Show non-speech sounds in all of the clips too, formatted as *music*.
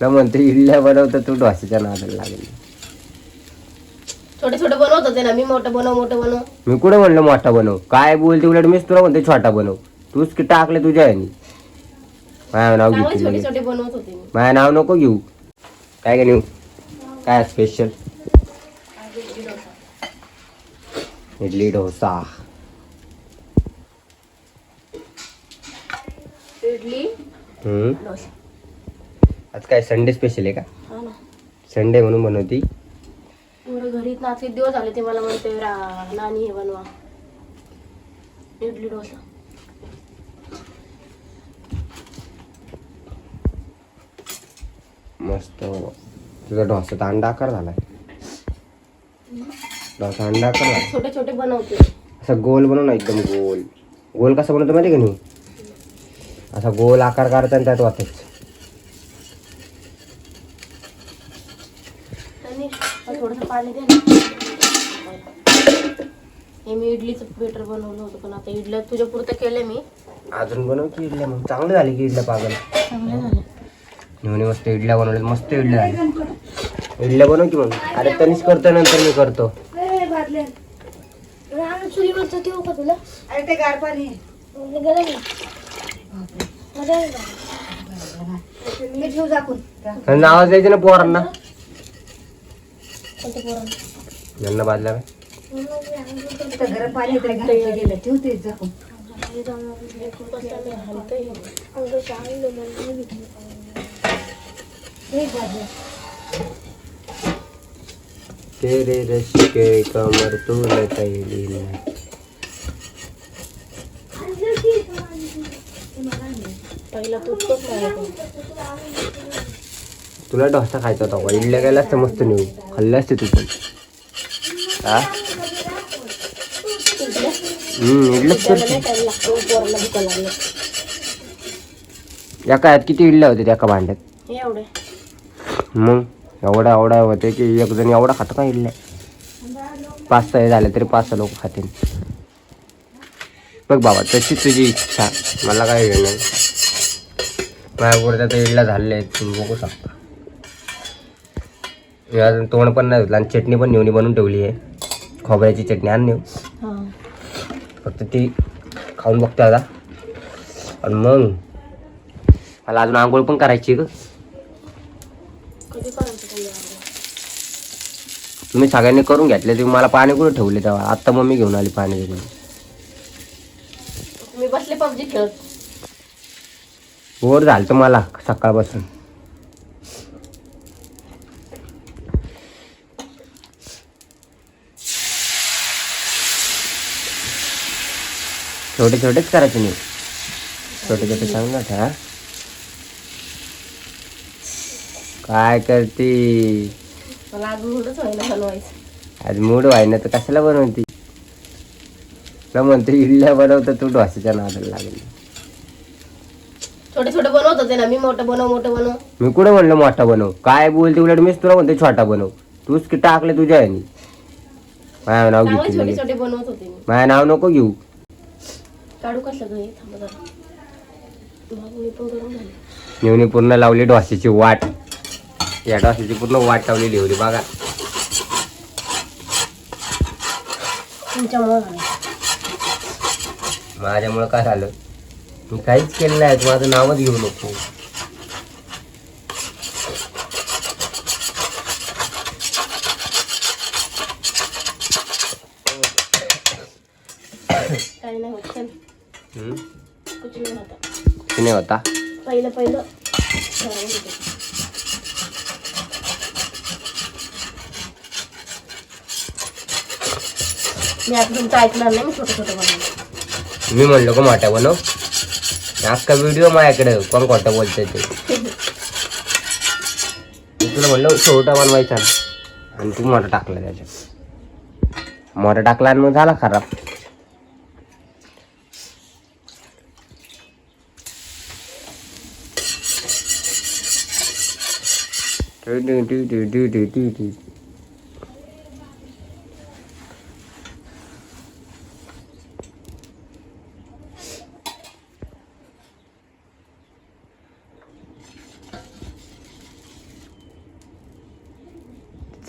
तर म्हणते इडल्या बनवतं तू डोस्याच्या नादाला लागेल. छोटे छोटे बनवत होते ना मी मोठं बनव मोठं बनव. मी कुठे म्हणलं मोठा बनव? काय बोलते उलट मीच तुला म्हणते छोटा बनव. तूच की टाकले तुझ्या ह्यानी. माझ्या नाव चांगले घेतली छोटे. छोटे बनवत होते मी. माझ्या नाव नको घेऊ. काय का नेऊ? काय स्पेशल इडली डोसा. इडली हम्म. डोसा. आज काय संडे स्पेशल आहे का? हा ना. संडे म्हणून बनवती. एवढं घरी नाच किती दिवस झाले ते मला म्हणते रा- नानी हे बनवा. इडली डोसा. मस्त. तुझा डोसा तर अंडा आकार झालाय. डोसा अंडा आकार झाला छोटे छोटे बनवते. असा गोल बनव ना एकदम गोल. गोल कसा बनवतो माहिती का नाही? असा गोल आकार काढता आणि त्यात वाचायचं थोडस पाणी दे ना. हे मी इडलीचं बेटर बनवलं होतं पण आता इडल्या तुझ्या पुरतं केले मी. अजून बनव की इडल्या मग. चांगले झाले की इडल्या पागल. चांगले झाले. मस्त इडल्या बनवल्या मस्त इडल्या झाल्या. इडल्या बनव की मग. अरे तनिष करतो नंतर मी करतो. चुलीवरचं ठेवू का तुला? अरे ते गार पाणी आहे. मी ठेवू झाकून. आणि आवाज द्यायचे ना पोरांना. यांना बाजला गरम पाणी गेलं ठेवते जाऊन तेरे रश के कमर तू न कैली ना पहिला तू तुला डोसा खायचा होता. इडल्या गेला असतं मस्त नेऊ खाल्ले असते तू पण. हा? करते एका ह्यात किती इडल्या होते त्या एका भांड्यात? मग? एवढा एवढा होते की एक जण एवढा खातो का इडल्या? पाच सहा झाले तरी पाच सहा लोक खातील. बघ बाबा तशी तुझी इच्छा. मला काय हे नाही. माझ्या तर इडल्या झालेल्या आहेत. तुम्ही बघू शकता. अजून तोंड पण नाही धुतलं आणि चटणी पण नेऊन बनवून ठेवली आहे. खोबऱ्याची चटणी आण नेऊ फक्त ती खाऊन बघतो आता. आणि मग मला अजून आंघोळ पण करायची ग. तुम्ही सगळ्यांनी करून घेतले तुम्ही मला पाणी कुठे ठेवले तेव्हा? आत्ता मम्मी घेऊन आली पाणी मी बसले पबजी खेळत. बोर झालं मला सकाळपासून. छोटे छोटेच करायचे नाही छोटे छोटे सांग ना हा काय करती? मला अजून मूडच व्हायला बनवायचं आज मूड व्हाय ना तर कशाला बनवती? तुला म्हणते इडल्या बनवतं तू डोस्याच्या नादाला लागेल. छोटे छोटे बनवत होते ना मी मोठं बनव मोठं बनव. मी कुठे म्हणलं मोठा बनव? काय बोलते उलट मीच तुला म्हणते छोटा बनव. तूच की टाकले तुझ्या ह्यानी. माझ्या नाव घेतली मी. माझ्या नाव नको घेऊ. काढू हे थांबा जरा. पण झाले नेवणी पूर्ण लावली डोस्याची वाट. या डोस्याची पूर्ण वाट लावलेली होती बघा. तुमच्यामुळे झालं. माझ्यामुळं काय झालं? मी काहीच केलं नाही तू माझं नावच घेऊ नको काही नाही होत चल हम्म? कुछ नाही होता की नाही होता. पहिलं पहिलं. मी आता तुमचं ऐकणार नाही मी छोटं छोटं बनवलं मी म्हणलो का मोठा बनव अख्खा व्हिडिओ माझ्याकडे कोण खोटं बोलतंय ते. तुला म्हणलं छोटा बनवायचा. आणि तू मोठा टाकला त्याच्यात. मोठा टाकला आणि मग झाला खराब.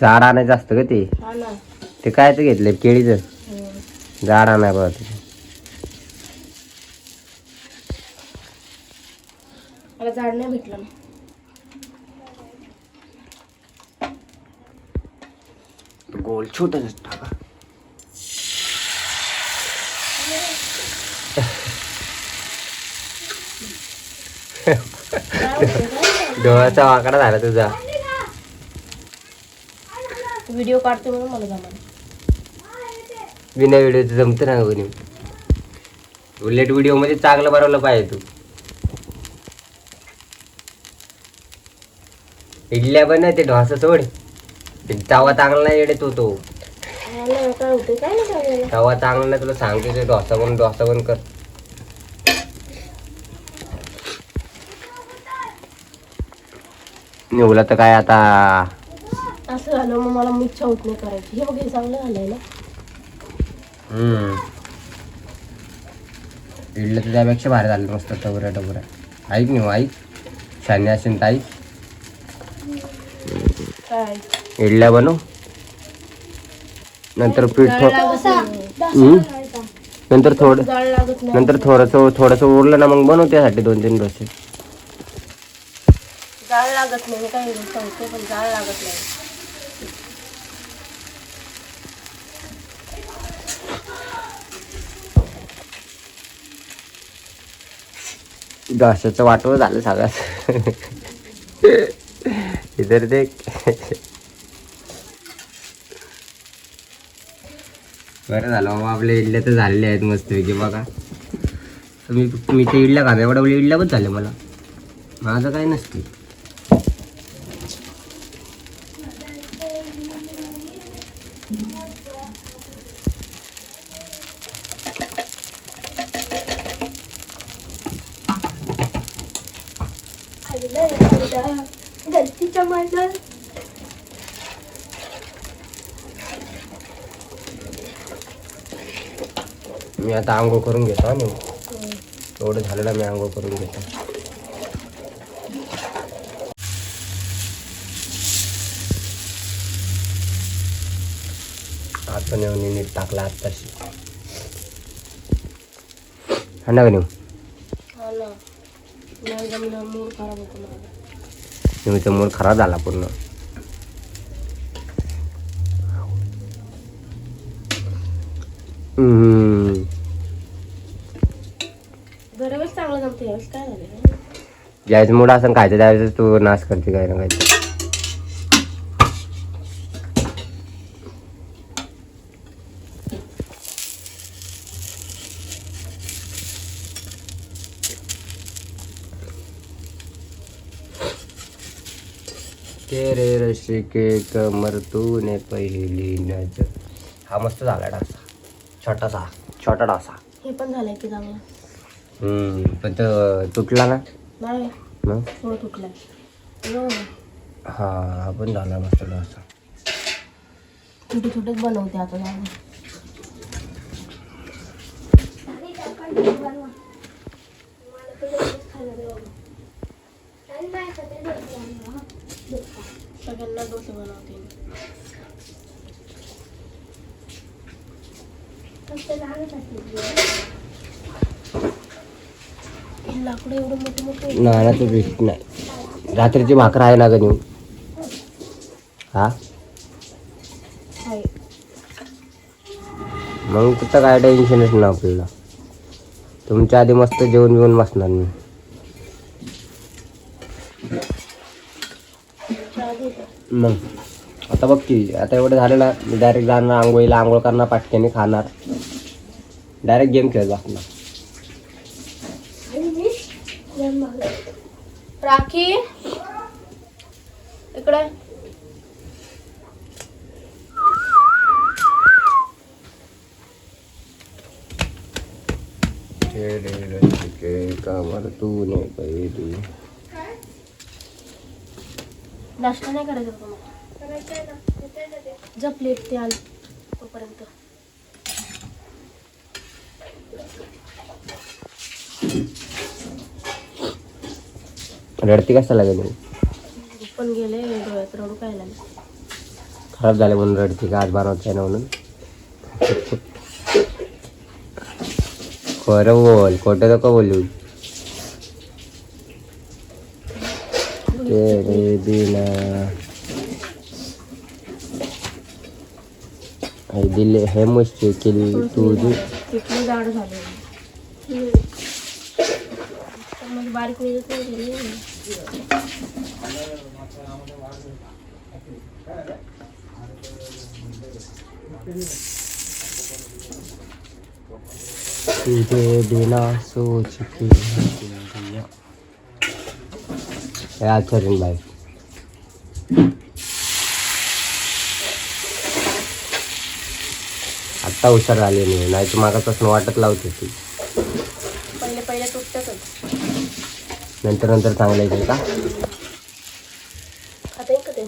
झाड आणायचं असतं का ते? ते काय तर घेतले केळीच. हो. झाड आणाय बघ झाड नाही भेटलं ना गोल छोट टाका? डोळ्याचा वाकडा झाला तुझा. व्हिडिओ काढते म्हणून मला जमा बिना व्हिडिओचं जमतं ना कोणी उलट व्हिडिओमध्ये चांगलं बनवलं पाहिजे तू. इडल्या पण ते ढोसा सोड. तवा चांगला नाही येडे तो तो. नाही तवा चांगला नाही तुला सांगते ते डोसा पण डोसा पण कर. निवला तर काय आता? असं झालं मग मला इच्छा होत नाही करायची. हे बघ हे चांगलं झालंय ना? हम्म. इडलं तर त्यापेक्षा भारी झालं मस्त टबऱ्या टबऱ्या ऐक नाही हो, ऐक. शान्या असेल तर ऐक. इडल्या बनव. नंतर पीठ थो? नंतर थोडं नंतर थोडंसं थोडंसं उरलं ना मग बनव त्यासाठी दोन तीन डोसे. जाळ लागत नाही मी काय सांगते पण जाळ लागत नाही. डोशाचं वाटवं झालं सगळ्यात. इतर ते बरं झालं बाबा आपल्या इडल्या तर झालेल्या आहेत मस्त की बघा. मी मी ते इडल्या खाते एवढं इडल्या पण झाले मला. माझं काही नसते. मी आता आंघोळ करून घेतो आणि एवढं झालं ना मी आंघोळ करून घेतो. आता नेऊन नीट टाकला आत्ताशी. हा ना. नेऊ हा नेहमीचा मूड खराब झाला पूर्ण. हम्म. दरवेळेस चांगलं जमतं यावेळेस काय झालं ज्यावेळेस मूड असं खायचं त्यावेळेस तू नाश करते काय ना काय तेरे. रशी के कमर तूने पहिली नजर. हा मस्त झाला डासा छोटासा छोटा डासा हे पण झालंय की चांगलं? हम्म. पण तो तुटला ना? नाही. मग? थोडं तुटलंय हो. हा पण झाला मस्त डासा छोटे छोटेच बनवते आता जाऊन सगळ्यांना डोसे बनवते. मी. लाकडं एवढं मोठं मोठं नानाचं भेट नाही. रात्रीची भाकर आहे ना ग हा? आहे मग तिथं काय टेन्शनच ना आपल्याला. तुमच्या आधी मस्त जेवण बिवून बसणार मी? मग आता बघ की आता एवढं झालं ना मी डायरेक्ट जाणार आंघोळीला आंघोळ करणार पाटक्याने खाणार. डायरेक्ट गेम खेळत बसणार. राखी. इकडे. कामार तू नाही पहिली नाश्ता नाही करायचा का तुम्हाला जा ते आल तोपर्यंत. रडती कशाला गेली? पण गेले डोळ्यात रडू काय लागले? खराब झाले म्हणून रडते का? आज बनवते ना म्हणून. खरं बोल खोटं नको बोलू? तेरे बिना. हे दिले हे मुश्किल तुझी जाड झाली. म्हणजे बारीक नाही गेली. सोच हे आचरण बाई आत्ता हुशार झाली नाही नाही तर मागापासून वाटत लावत होती पहिले पहिले तुटतातच नंतर नंतर चांगलं येते का? ते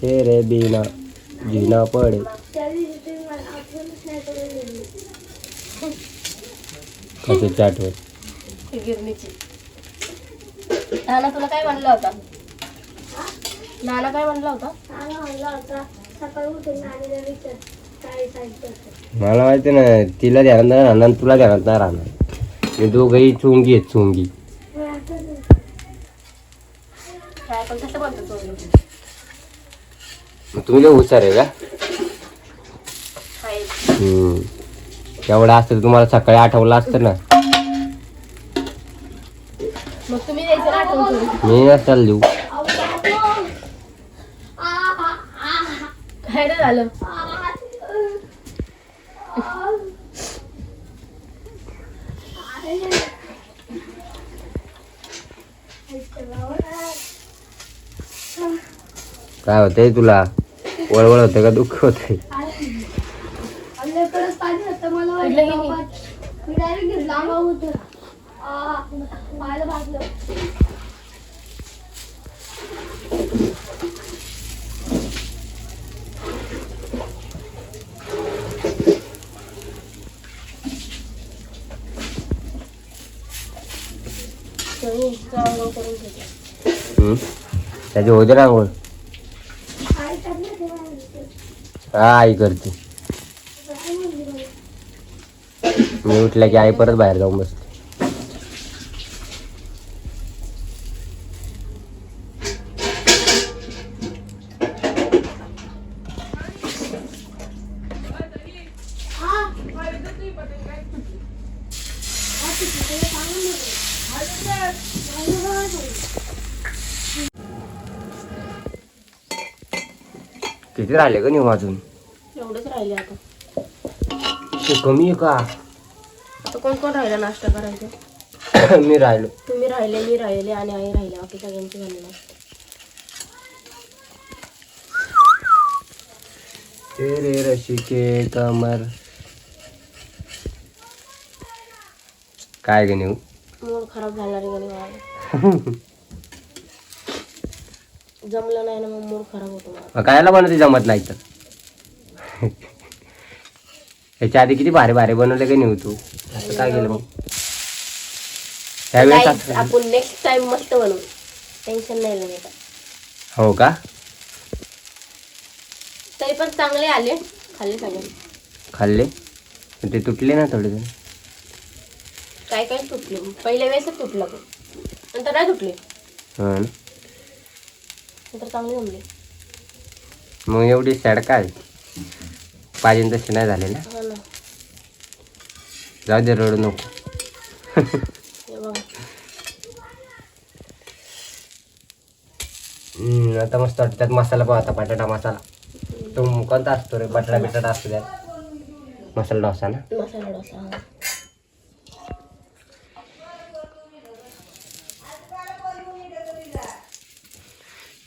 तेरे बिना जीना पडे. कशाची आठवण ही गिरणीची. नाना तुला काय म्हणलं होता? नाना काय म्हणलं होता? मला माहिती ना तिला ध्यानात नाही राहणार आणि तुला ध्यानात नाही राहणार. मी दोघंही चुंगी आहेत चुंगी. काय पण कसं बोलतो तो मग तुम्ही लय हुशार आहे का? हम्म. एवढं असतं तर तुम्हाला सकाळी आठवलं असतं ना. मग तुम्ही द्यायचं ना आठवण करून. मी नसताल देऊ काय रे झालं काय होतंय तुला? वळवळ होतं का? दुःख होतंय पडलं की नाही तरी चांगलं करून ठेवते हम्म. त्याची होते ना आंघोळ हा आई करते. मी उठला की आई परत बाहेर जाऊन बसते. किती राहिले का नाही वाजून एवढंच राहिले आता. ते कमी आहे का? आता कोण कोण राहिला नाश्ता करायचं *coughs* मी राहिलो. तुम्ही राहिले मी राहिले आणि आई राहिले बाकी सगळ्यांची झाली नाश्ता. तेरे रशिके कमर काय ग नेऊ? मूड खराब झाला रे गणी मला *laughs* जमलं नाही ना मग मूड खराब होतो मला कायला बनवते जमत नाही तर. ह्याच्या आधी किती भारी भारी बनवले का नेऊ तू? असं काय केलं मग? त्यावेळेस Guys, असं- आपण नेक्स्ट टाइम मस्त बनवू. टेन्शन नाही लागेल हो का? तरी पण चांगले आले. खाल्ले सगळे. खाल्ले? पण ते तुटले ना थोडे जण. काय काय तुटले? पहिल्या वेळेसच तुटलं. पण नंतर नाही तुटले. हो ना. नंतर चांगले जमले. मग एवढी सॅड काय? पाहिजे तसे नाही झाले ना? हा ना. जाऊ दे रडू नको. हे बघा. हम्म, आता मस्त वाटतं. त्यात मसाला पण आता बटाटा मसाला. तो कोणता असतो रे? बटाटा बिटाटा असतो त्यात. मसाला डोसा ना? मसाला डोसा हा.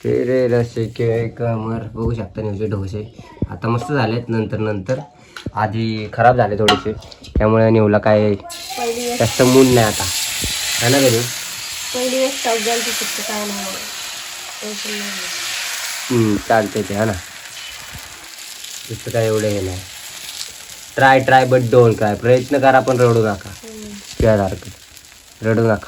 तेरे रसिके कमर. बघू शकता न्यूचे डोसे. आता मस्त झालेत नंतर नंतर. आधी खराब झाले थोडेसे. त्यामुळे निवला काय जास्त मूड नाही आता. है ना घरी चालते ते हा ना? इथं काय एवढं हे नाही. ट्राय ट्राय बट डोंट काय प्रयत्न करा पण रडू नका. त्यासारखं रडू नका.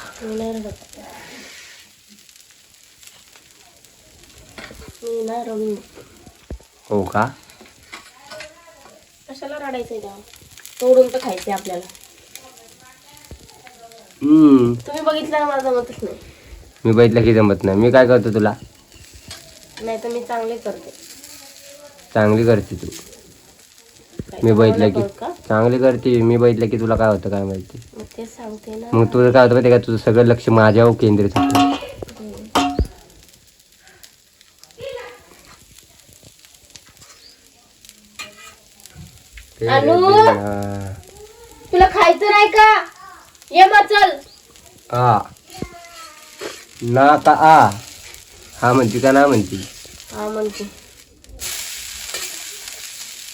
मी ना रडून हो का? कशाला रडायचंय तोडून तर खायचंय आपल्याला. हम्म. तुम्ही बघितलं ना मला जमतच नाही. मी बघितलं की जमत नाही. मी काय करतो तुला? नाही तर मी चांगले करते. चांगली करते तू. काय मी तुम्हाला बघितलं की कळत का? चांगली करते. मी बघितलं की तुला काय होतं काय माहिती. मग तेच सांगते ना. मग तुझं काय होतं माहिती का? तुझं सगळं लक्ष माझ्यावर केंद्रित होतं अनु? तुला खायचं नाही का? ये मग चल. आ. ना का आ. हा म्हणती का ना म्हणती? हा म्हणते.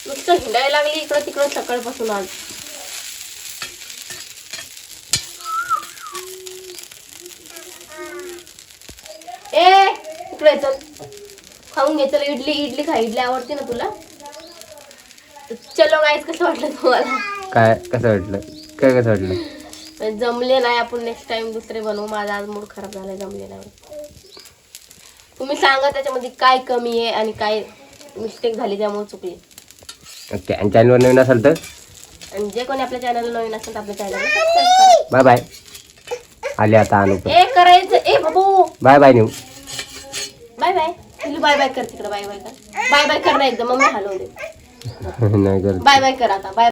नुसतं हिंडायला लागली इकडं तिकडं सकाळपासून आज. ए इकडे चल. खाऊन घे चल. इडली इडली खा. इडली आवडते ना तुला? चलो गाईच कसं वाटलं तुम्हाला? काय कसं वाटलं? काय कसं वाटलं? म्हणजे जमले नाही आपण नेक्स्ट टाइम दुसरे बनवू. माझा आज मूड खराब झालाय जमले नाही. तुम्ही सांगा त्याच्यामध्ये काय कमी आहे आणि काय मिस्टेक झाली त्यामुळे चुकली. ओके आणि चॅनलवर नवीन असेल तर? आणि जे कोणी आपल्या चॅनलला नवीन असेल तर आपल्या सबस्क्राईब बाय बाय आले आता करा ए करायचं. ए बाबू. बाय बाय नेऊ बाय बाय बाय बाय कर तिकडं बाय बाय कर. बाय बाय कर ना एकदम मग मी हलवते *laughs* नाही करत बाय बाय कर आता बाय.